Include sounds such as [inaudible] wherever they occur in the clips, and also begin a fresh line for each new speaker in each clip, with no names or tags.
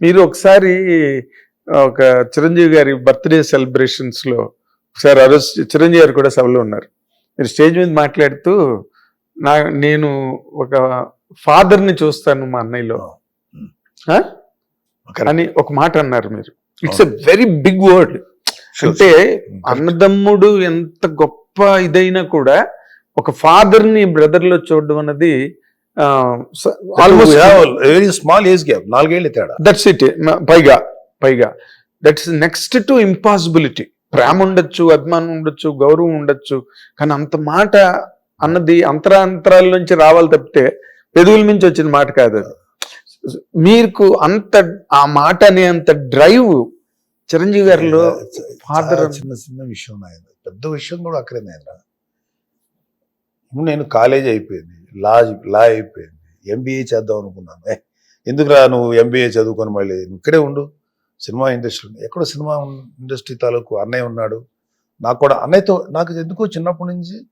మీరు ఒకసారి ఒక చిరంజీవి గారి బర్త్డే సెలబ్రేషన్స్లో ఒకసారి ఆ రోజు చిరంజీవి గారు కూడా సభలో ఉన్నారు. మీరు స్టేజ్ మీద మాట్లాడుతూ నా నేను ఒక father ని చూస్తాను మా అన్నయ్యలో. అని ఒక మాట అన్నారు మీరు. It's a very big word అంటే
sure.
అన్నదమ్ముడు ఎంత గొప్ప ఇదైనా కూడా ఒక ఫాదర్ని బ్రదర్లో చూడడం అన్నది almost
very small age gap నాలుగేళ్ళు తేడా.
దట్స్ ఇట్ పైగా పైగా. దట్స్ నెక్స్ట్ టు ఇంపాసిబిలిటీ ప్రేమ ఉండొచ్చు అభిమానం ఉండొచ్చు గౌరవం ఉండొచ్చు. కానీ అంత మాట అన్నది అంతరాంతరాల నుంచి రావాలి తప్పితే పెదవుల నుంచి వచ్చిన మాట కాదు అది. మీకు అంత ఆ మాట అనే అంత డ్రైవ్ చిరంజీవి గారిలో and-
చిన్న చిన్న విషయం నాయన. పెద్ద విషయం కూడా అక్కడే ఇప్పుడు నేను కాలేజ్ అయిపోయింది. లా లా అయిపోయింది. ఎంబీఏ చేద్దాం అనుకున్నాను. ఎందుకురా నువ్వు ఎంబీఏ చదువుకొని మళ్ళీ? నువ్వు ఇక్కడే ఉండు. సినిమా ఇండస్ట్రీ ఎక్కడో సినిమా ఇండస్ట్రీ తాలూకు అన్నయ్య ఉన్నాడు. నాకు కూడా అన్నయ్యతో నాకు ఎందుకో చిన్నప్పటి నుంచి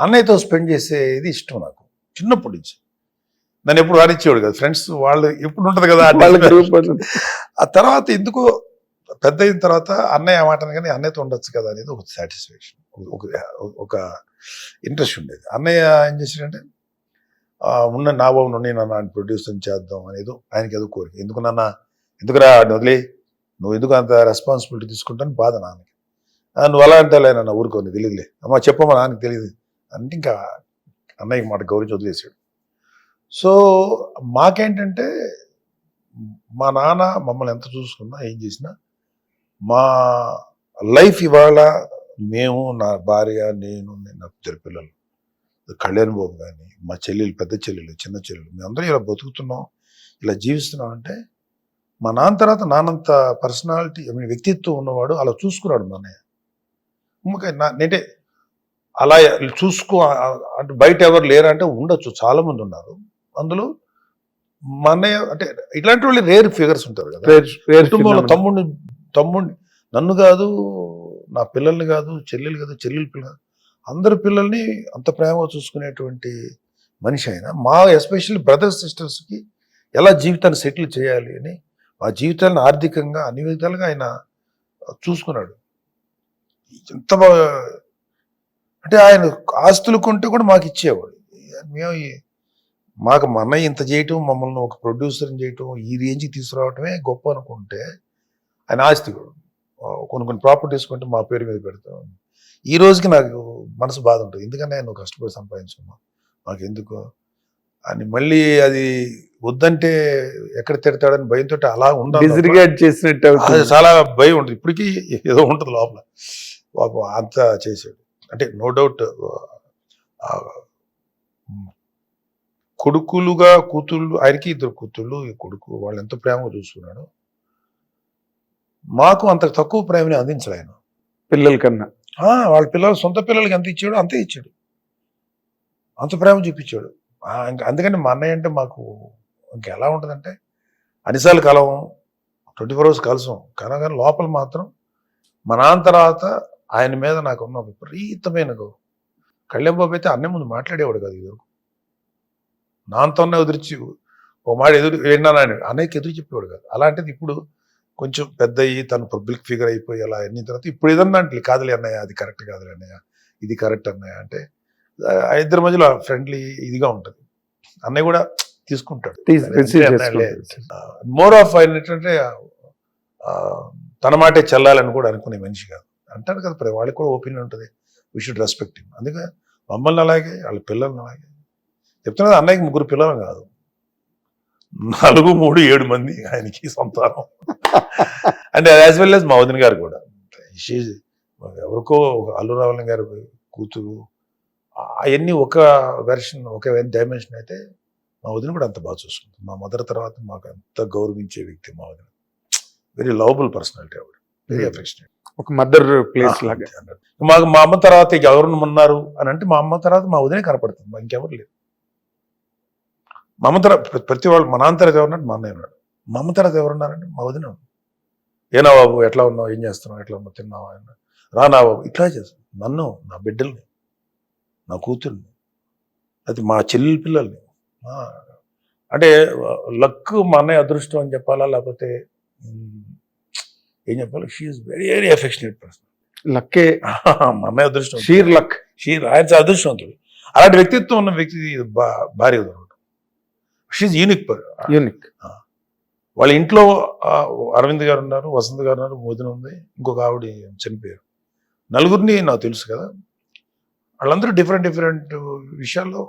అన్నయ్యతో స్పెండ్ చేసేది ఇష్టం నాకు. చిన్నప్పటి నుంచి. నన్ను ఎప్పుడు రానిచ్చేవాడు కదా. ఫ్రెండ్స్ వాళ్ళు ఎప్పుడు ఉంటది కదా? ఆ తర్వాత ఎందుకో పెద్ద అయిన తర్వాత అన్నయ్య మాట కానీ అన్నయ్యతో ఉండొచ్చు కదా అనేది ఒక సాటిస్ఫాక్షన్. ఒక ఒక ఇంట్రెస్ట్ ఉండేది. అన్నయ్య ఏం చేశాడంటే ఉన్న నా బాబు నుండి నన్ను ప్రొడ్యూసింగ్ చేద్దాం అనేది ఆయనకి ఏదో కోరిక. ఎందుకు నాన్న? ఎందుకురా వదిలే? నువ్వు ఎందుకు అంత రెస్పాన్సిబిలిటీ తీసుకుంటాను బాధ నాన్నకి నువ్వు అలా అంటేలే నాన్న? ఊరుకోని తెలియదులే అమ్మ చెప్పమ్మా నాన్నకి తెలియదు అంటే ఇంకా అన్నయ్యకి మాట గౌరవించి వదిలేసాడు సో మాకేంటంటే మా నాన్న మమ్మల్ని ఎంత చూసుకున్నా ఏం చేసినా మా లైఫ్ ఇవాళ మేము నా భార్య నేను నేను నా ఇద్దరు పిల్లలు కళ్యాణ్ బాబు కానీ మా చెల్లెలు పెద్ద చెల్లెలు చిన్న చెల్లెలు మేమందరం ఇలా బతుకుతున్నాం ఇలా జీవిస్తున్నాం అంటే మా నాన్న తర్వాత నానంత పర్సనాలిటీ ఐ మీన్ వ్యక్తిత్వం ఉన్నవాడు అలా చూసుకున్నాడు మా అన్నయ్య. ఇంకా నా అంటే అలా చూసుకో అంటే బయట ఎవరు లేరా అంటే ఉండొచ్చు చాలా మంది ఉన్నారు. అందులో మా అన్నయ్య అంటే ఇట్లాంటి వాళ్ళు రేర్ ఫిగర్స్ ఉంటారు కదా. కుటుంబంలో తమ్ముడిని తమ్ముడిని నన్ను కాదు నా పిల్లల్ని కాదు చెల్లెలు కాదు చెల్లెలు పిల్లలు అందరి పిల్లల్ని అంత ప్రేమగా చూసుకునేటువంటి మనిషి ఆయన. మా ఎస్పెషల్లీ బ్రదర్స్ సిస్టర్స్కి ఎలా జీవితాన్ని సెటిల్ చేయాలి అని మా జీవితాలను ఆర్థికంగా అన్ని విధాలుగా ఆయన చూసుకున్నాడు. ఎంత బాగా అంటే ఆయన ఆస్తులు కొంటే కూడా మాకు ఇచ్చేవాడు. మేము మాకు మన ఇంత చేయటం మమ్మల్ని ఒక ప్రొడ్యూసర్ని చేయటం ఈ రేంజ్కి తీసుకురావటమే గొప్ప అనుకుంటే ఆయన ఆస్తి కూడా కొన్ని కొన్ని ప్రాపర్టీస్ కొంటే మా పేరు మీద పెడతాం ఈ రోజుకి నాకు మనసు బాధ ఉంటుంది. ఎందుకంటే నేను కష్టపడి సంపాదించుకున్నాను మాకు ఎందుకు అని మళ్ళీ అది వద్దంటే ఎక్కడ తిడతాడని భయంతో అలా ఉండాలి.
చేసినట్టు
చాలా భయం ఉంటుంది. ఇప్పటికీ ఏదో ఉంటుంది లోపల. పాపం అంత చేశాడు. అంటే నో డౌట్ కొడుకులుగా కూతుళ్ళు ఆయనకి ఇద్దరు కూతుళ్ళు ఈ కొడుకు వాళ్ళు ఎంతో ప్రేమగా చూసుకున్నాడు. మాకు అంత తక్కువ ప్రేమని అందించడు ఆయన
పిల్లల కన్నా.
వాళ్ళ పిల్లలు సొంత పిల్లలకి ఎంత ఇచ్చాడో అంతే ఇచ్చాడు. అంత ప్రేమ చూపించాడు. ఇంకా అందుకని మా అన్నయ్య అంటే మాకు ఇంకా ఎలా ఉంటుందంటే అన్నిసార్లు కలవం ట్వంటీ ఫోర్ అవర్స్ కలసం. కానీ కానీ లోపల మాత్రం మా నాన్న తర్వాత ఆయన మీద నాకు ఉన్న విపరీతమైన గౌరవం కళ్యాణ్ బాబు అయితే అన్నయ్య ముందు మాట్లాడేవాడు కాదు ఇది నాన్నతోనే ఎదురుచి ఓ మాట ఎదురు ఆయన అన్నయ్యకి ఎదురు చెప్పేవాడు కాదు. అలాంటిది ఇప్పుడు కొంచెం పెద్ద అయ్యి తను పబ్లిక్ ఫిగర్ అయిపోయి అలా అయిన తర్వాత ఇప్పుడు ఏదన్నా అంటే కాదులే అన్నయ్య అది కరెక్ట్ కాదులే అన్నయ్య ఇది కరెక్ట్ అన్నయ్య అంటే ఇద్దరి మధ్యలో ఫ్రెండ్లీ ఇదిగా ఉంటుంది. అన్నయ్య కూడా తీసుకుంటాడు. మోర్ ఆఫ్ ఆయన ఏంటంటే తన మాటే చెల్లాలని కూడా అనుకునే మనిషి కాదు. అంటారు కదా మరి వాళ్ళకి కూడా ఒపీనియన్ ఉంటుంది. వీ షుడ్ రెస్పెక్ట్ హిమ్ అందుకే మమ్మల్ని అలాగే వాళ్ళ పిల్లల్ని అలాగే. చెప్తున్నది అన్నయ్యకి ముగ్గురు పిల్లలు కాదు. నాలుగు మూడు ఏడు మంది ఆయనకి సంతానం. అంటే యాజ్ వెల్ యాజ్ మా వదిన గారు కూడా. ఎవరికో అల్లు రావణ గారి కూతురు అవన్నీ ఒక వెర్షన్ ఒక డైమెన్షన్ అయితే మా వదిన కూడా అంత బాగా చూసుకుంటుంది మా మదర్ తర్వాత మాకు అంత గౌరవించే వ్యక్తి మా వదిన వెరీ లవబుల్ పర్సనాలిటీ ఆవిడ. Very
Hmm.
అఫెక్షనేట్
ఒక మదర్ ప్లేస్ లాగా.
మాకు మా అమ్మ తర్వాత ఎవరు ఉన్నారు అని అంటే మా అమ్మ తర్వాత మా వదినే కనపడుతుంది. మా ఇంకెవరు లేరు. మా అమ్మ తర్వాత ప్ర- ప్రతి వాళ్ళు మా నాన్న తర్వాత మా అన్నయ్య ఉన్నాడు. మా అమ్మ తర్వాత ఎవరున్నారంటే మా వదిన. ఏనా బాబు ఎట్లా ఉన్నావు? ఏం చేస్తున్నావు? ఎట్లా ఉన్నావు? తిన్నావా? అన్న. రానా బాబు. ఇట్లా చేస్తాను నన్ను నా బిడ్డల్ని నా కూతుర్ని అది మా చెల్లెల పిల్లల్ని. అంటే లక్ మా అన్నయ్య అదృష్టం అని చెప్పాలా? లేకపోతే ఏం చెప్పాలి? She's very very affectionate person
లక్కే.
మా అన్నయ్య అదృష్టం.
షీర్ లక్
షీ ఆయన అదృష్టవంతుడు. అలాంటి వ్యక్తిత్వం ఉన్న వ్యక్తి భార్య. దొరకడం షీఈ్ యూనిక్
యూనిక్
వాళ్ళ ఇంట్లో అరవింద్ గారు ఉన్నారు వసంత్ గారు ఉన్నారు మోదిన ఉంది ఇంకొక ఆవిడ చనిపోయారు. నలుగురిని నాకు తెలుసు కదా. వాళ్ళందరూ డిఫరెంట్ డిఫరెంట్ విషయాల్లో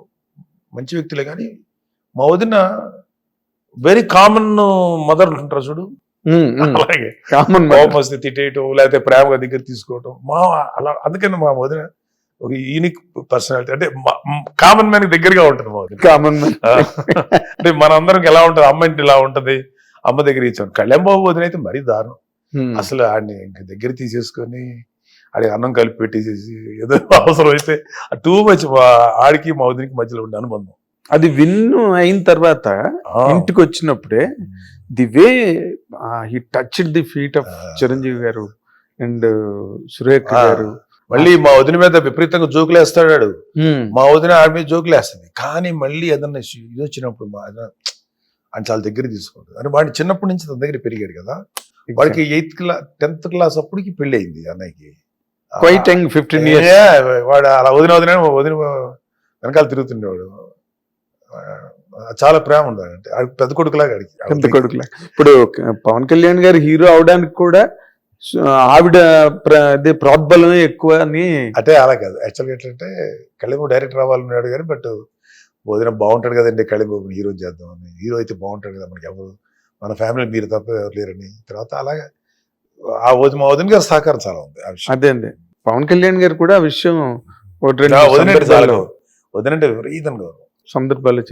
మంచి వ్యక్తులే కానీ మా వదిన వెరీ కామన్ మదర్ ఉంటారు చూడు అలాగే.
కామన్
కోపం వస్తే తిట్టేయటం లేకపోతే ప్రేమగా దగ్గర తీసుకోవటం. మా అలా అందుకని మా వదిన ఒక యూనిక్ పర్సనాలిటీ అంటే కామన్ మ్యాన్ దగ్గరగా ఉంటుంది మా వదిన
కామన్
ఆ, అంటే మనందరం ఎలా ఉంటది అమ్మ ఇంటి ఇలా ఉంటది అమ్మ దగ్గర ఇచ్చాను కళ్యాణ్ బాబు వదిన అయితే మరీ దారుణం. అసలు ఆడిని ఇంక దగ్గర తీసేసుకొని ఆడికి అన్నం కలిపి పెట్టేసేసి ఏదో [laughs] అవసరం అయితే టూ మచ్ ఆడికి మా వదినికి మధ్యలో ఉండే అనుబంధం.
అది విన్ను అయిన తర్వాత ఇంటికి వచ్చినప్పుడే the way he touch the feet of Chiranjeevi garu and Surekha. గారు.
మళ్ళీ మా వదిన మీద విపరీతంగా జోకులు వేస్తాడు ఆడు.
Hmm.
మా వదిన ఆడి మీద జోకులు వేస్తుంది కానీ మళ్ళీ ఏదన్నా ఇది వచ్చినప్పుడు మా ఆయన చాలా దగ్గర తీసుకుంటుంది. అని వాడిని చిన్నప్పటి నుంచి తన దగ్గర పెరిగాడు కదా. వాడికి ఎయిత్ క్లాస్ టెన్త్ క్లాస్ అప్పటికి పెళ్ళి అయింది అన్నయ్యకి.
క్వైట్ యంగ్ ఫిఫ్టీన్ ఇయర్స్
వాడు అలా వదిన వదిన వదిన వెనకాల తిరుగుతుండేవాడు. చాలా ప్రేమ ఉండదు అంటే. పెద్ద కొడుకులాగా
పెద్ద కొడుకుల ఇప్పుడు పవన్ కళ్యాణ్ గారు హీరో అవడానికి కూడా ఆవిడ అదే ప్రోద్బలమే ఎక్కువ అని
అంటే అలా కాదు. యాక్చువల్గా ఏంటంటే కళింబు డైరెక్టర్ అవ్వాలన్నాడు కానీ బట్ వదిన బాగుంటాడు కదండి కళింబు హీరో చేద్దామని హీరో అయితే బాగుంటాడు కదా మనకి ఎవరు? మన ఫ్యామిలీ మీరు తప్ప ఎవరు లేరని. తర్వాత అలాగే ఆ వదిన మా వదిన గారి సహకారం చాలా ఉంది ఆ విషయం.
అదే అండి. పవన్ కళ్యాణ్ గారు కూడా ఆ విషయం ఒకటి రెండు
ఆ వదిన అంటే చాలా
సందర్భాల్లో-
గౌరవం. వదిన అంటే విపరీతం గౌరవం.
సందర్భాల్లో.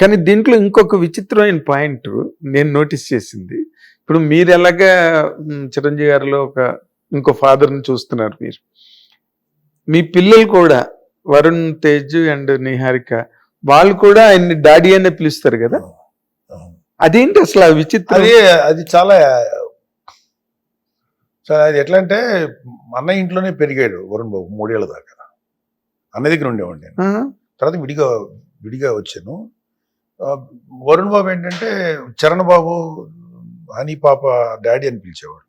కానీ దీంట్లో ఇంకొక విచిత్రమైన పాయింట్ నేను నోటీస్ చేసింది. ఇప్పుడు మీరు ఎలాగా చిరంజీవి గారిలో ఒక ఇంకో father ని చూస్తున్నారు మీరు? మీ పిల్లలు కూడా వరుణ్ తేజ్ అండ్ నిహారిక వాళ్ళు కూడా ఆయన్ని డాడీ అనే పిలుస్తారు కదా. అదేంటి అసలు విచిత్రం?
అది అది చాలా చాలా అది ఎట్లా అంటే మా అన్నయ్య ఇంట్లోనే పెరిగాడు వరుణ్ బాబు మూడేళ్ళ దాకా. అన్న దగ్గర ఉండేవాడిని తర్వాత విడిగా విడిగా వచ్చాను. వరుణ్ బాబు ఏంటంటే చరణ్ బాబు హనీ పాప డాడీ అని పిలిచేవాడు.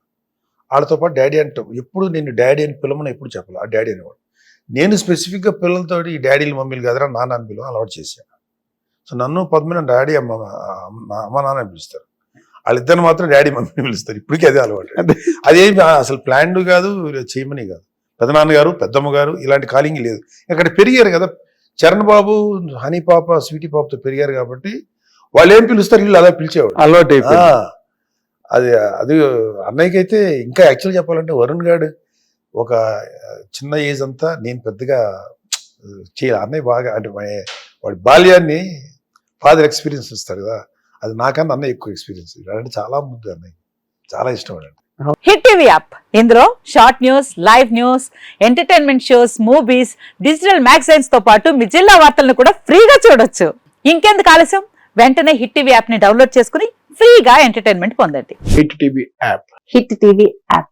వాళ్ళతో పాటు డాడీ అంటే ఎప్పుడు నేను డాడీ అని పిలవని ఎప్పుడు చెప్పాలి. ఆ డాడీ అనేవాడు. నేను స్పెసిఫిక్గా పిల్లలతో ఈ డాడీలు మమ్మీలు కదరా నాన్న అని పిలవ అలవాటు చేశాను సో నన్ను పద్మని డాడీ అమ్మ అమ్మ అమ్మ నాన్న అని పిలుస్తారు. వాళ్ళిద్దరిని మాత్రం డాడీ మమ్మీని పిలుస్తారు. ఇప్పటికీ అదే అలవాటు.
అదే.
అదేమి అసలు ప్లాన్డ్ కాదు చేయమని కాదు. పెదనాన్న గారు పెద్దమ్మ గారు ఇలాంటి కాలింగ్ లేదు. అక్కడ పెరిగారు కదా చరణ్ బాబు హనీ పాప స్వీటీ పాపతో పెరిగారు కాబట్టి వాళ్ళు ఏం పిలుస్తారు వీళ్ళు అలా పిలిచేవాడు
అలవాటు
అది అది అన్నయ్యకి అయితే ఇంకా యాక్చువల్ చెప్పాలంటే వరుణ్ గారు ఒక చిన్న ఏజ్ అంతా నేను పెద్దగా చేయాలి. అన్నయ్య బాగా అంటే వాడి బాల్యాన్ని ఫాదర్ ఎక్స్పీరియన్స్ ఇస్తాడు కదా. అది నాకన్నా అన్నయ్య ఎక్కువ ఎక్స్పీరియన్స్. అంటే చాలా ముద్దు అన్నయ్య చాలా ఇష్టం అండి
హిట్ టీవీ యాప్. ఇందులో short news live news entertainment shows movies digital మ్యాగజైన్స్తో పాటు మీ జిల్లా వార్తలను కూడా ఫ్రీగా చూడొచ్చు. ఇంకెందుకు ఆలస్యం? వెంటనే హిట్ టీవీ యాప్ని డౌన్లోడ్ చేసుకుని ఫ్రీగా ఎంటర్టైన్మెంట్ పొందండి.
Hit TV app.
Hit TV app.